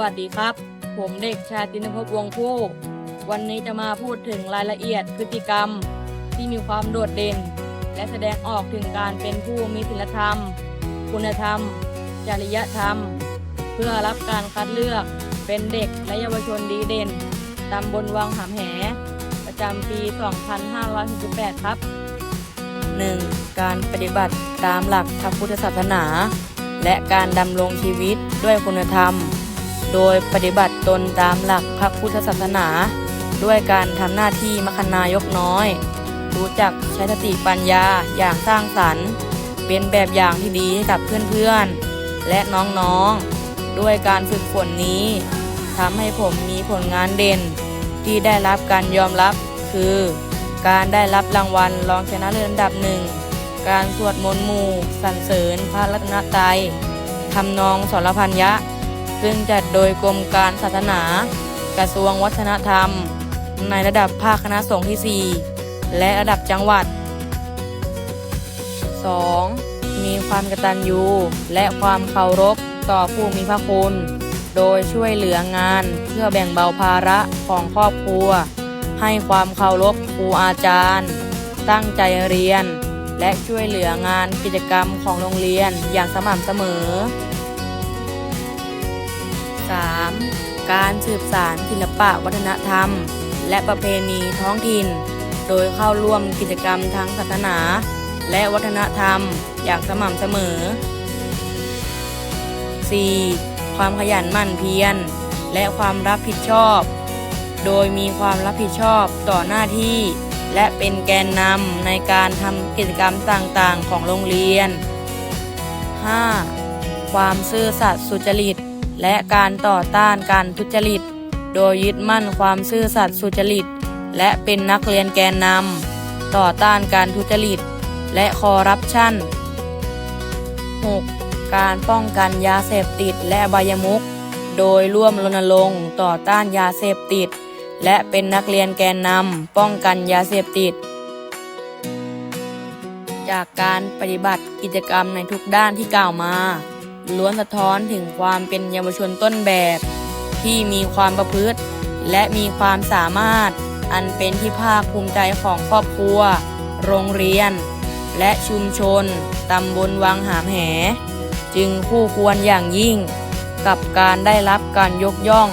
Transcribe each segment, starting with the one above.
วัสดีครับ ผมเด็กชาตินภพวงผู้ วันนี้จะมาพูดถึงรายละเอียดพฤติกรรม ที่มีความโดดเด่น และแสดงออกถึงการเป็นผู้มีศีลธรรม คุณธรรม จริยธรรม เพื่อรับการคัดเลือกเป็นเด็กและเยาวชนดีเด่นตำบลวังหามแห ประจำปี 2568 ครับ 1. การปฏิบัติตามหลักพระพุทธศาสนา และการดำรงชีวิตด้วยคุณธรรม โดยปฏิบัติตนตามหลักพระพุทธศาสนา ด้วยการทำหน้าที่มคนายกน้อย รู้จักใช้สติปัญญาอย่างสร้างสรรค์เป็นแบบอย่างที่ดีให้กับเพื่อนๆ และน้องๆ ด้วยการฝึกฝนนี้ทำให้ผมมีผลงานเด่น ที่ได้รับการยอมรับคือ การได้รับรางวัลรองชนะเลิศอันดับหนึ่ง การสวดมนต์หมู่สรรเสริญพระรัตนตรัยทำนองสรพันยะ ซึ่งจัดโดยกรมการศาสนา กระทรวงวัฒนธรรม ในระดับภาคคณะสงฆ์ที่ 4 และระดับจังหวัด 2. มีความกตัญญูและความเคารพต่อผู้มีพระคุณ โดยช่วยเหลืองานเพื่อแบ่งเบาภาระของครอบครัว ให้ความเคารพครูอาจารย์ ตั้งใจเรียน และช่วยเหลืองานกิจกรรมของโรงเรียนอย่างสม่ำเสมอ 3. การสืบสารศิลปะวัฒนธรรม และประเพณีท้องถิ่น โดยเข้าร่วมกิจกรรมทางศาสนา และวัฒนธรรมอย่างสม่ำเสมอ 4. ความขยันหมั่นเพียร และความรับผิดชอบ โดยมีความรับผิดชอบต่อหน้าที่ และเป็นแกนนำในการทำกิจกรรมต่างๆ ของโรงเรียน 5. ความซื่อสัตย์สุจริต และการต่อต้านการทุจริต โดยยึดมั่นความซื่อสัตย์สุจริต และเป็นนักเรียนแกนนำต่อต้านการทุจริต และคอร์รัปชัน 6. การป้องกันยาเสพติดและบายมุขโดยร่วมรณรงค์ต่อต้านยาเสพติด และเป็นนักเรียนแกนนำป้องกันยาเสพติด จากการปฏิบัติกิจกรรมในทุกด้านที่กล่าวมา ล้วนสะท้อนถึงความเป็นเยาวชนต้นแบบ ที่มีความประพฤติ และมีความสามารถ อันเป็นที่ภาคภูมิใจของครอบครัว โรงเรียน และชุมชนตำบลวังหามแห จึงคู่ควรอย่างยิ่ง กับการได้รับการยกย่อง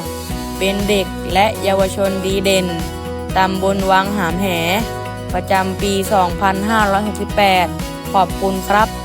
เป็นเด็กและเยาวชนดีเด่นตำบลวังหามแห ประจำปี 2568 ขอบคุณครับ